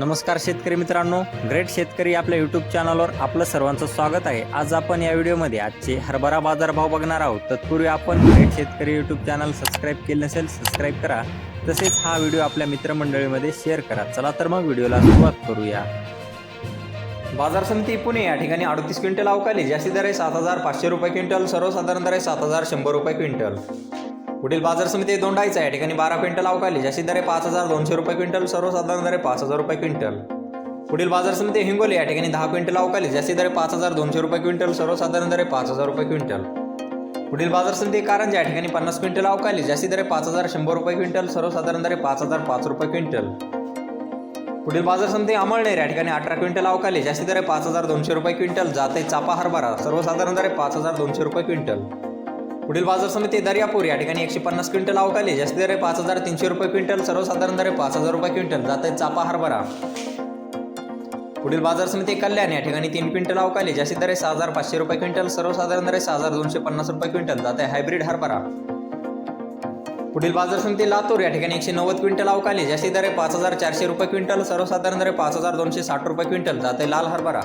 नमस्कार शेतकरी मित्रांनो ग्रेट शेतकरी आपल्या यूट्यूब चॅनलवर आपलं सर्वांचं स्वागत आहे. आज आपण या व्हिडिओमध्ये आजचे हरभरा बाजारभाव बघणार आहोत. तत्पूर्वी आपण ग्रेट शेतकरी यूट्यूब चॅनल सबस्क्राईब केले नसेल सबस्क्राईब करा. तसेच हा व्हिडिओ आपल्या मित्रमंडळीमध्ये शेअर करा. चला तर मग व्हिडिओला सुरुवात करूया. बाजार समिती पुणे या ठिकाणी अडतीस क्विंटल अवकाली जास्ती दर आहे सात हजार पाचशे रुपये क्विंटल सर्वसाधारण दर आहे सात हजार शंभर रुपये क्विंटल. पुढील बाजार समिती दोंडाईचा या ठिकाणी बारा क्विंटल अवकाली जास्तीत दरे पाच हजार दोनशे रुपये क्विंटल सर्वसाधारण दरे पाच हजार रुपये क्विंटल. पुढील बाजार समिती हिंगोली या ठिकाणी दहा क्विंटल अवकाली जास्तीत दरे पाच हजार दोनशे रुपये क्विंटल सर्वसाधारण दरे पाच हजार रुपये क्विंटल. पुढील बाजार समिती कारंजा या ठिकाणी पन्नास क्विंटल अवकाली जास्तीत दरे पाच हजार शंभर रुपये क्विंटल सर्वसाधारण दरे पाच हजार पाच रुपये क्विंटल. पुढील बाजार समिती अमळनेर या ठिकाणी अठरा क्विंटल अवकाली जास्तीत दरे पाच हजार दोनशे रुपये क्विंटल जाते चापा हरभरा सर्वसाधारण दरे पाच हजार दोनशे रुपये क्विंटल. पुढील बाजार समिती दर्यापूर या ठिकाणी एकशे पन्नास क्विंटल अवकाली जास्त दर पाच हजार तीनशे रुपये क्विंटल सर्वसाधारण दर पाच हजार रुपये क्विंटल. जाते चापा हरभरा. पुढील बाजार समिती कल्याण या ठिकाणी तीन क्विंटल अवकाली जास्ती दर सहा हजार पाचशे रुपये क्विंटल सर्वसाधारण दर सहा हजार दोनशे पन्नास रुपये क्विंटल. जाते हायब्रिड हरभरा. पुढील बाजार समिती लातूर या ठिकाणी एकशे नव्वद क्विंटल अवकाली जास्ती दर पाच हजार चारशे रुपये क्विंटल सर्वसाधारण दर पाच हजार दोनशे साठ रुपये क्विंटल. जाते लाल हरभरा.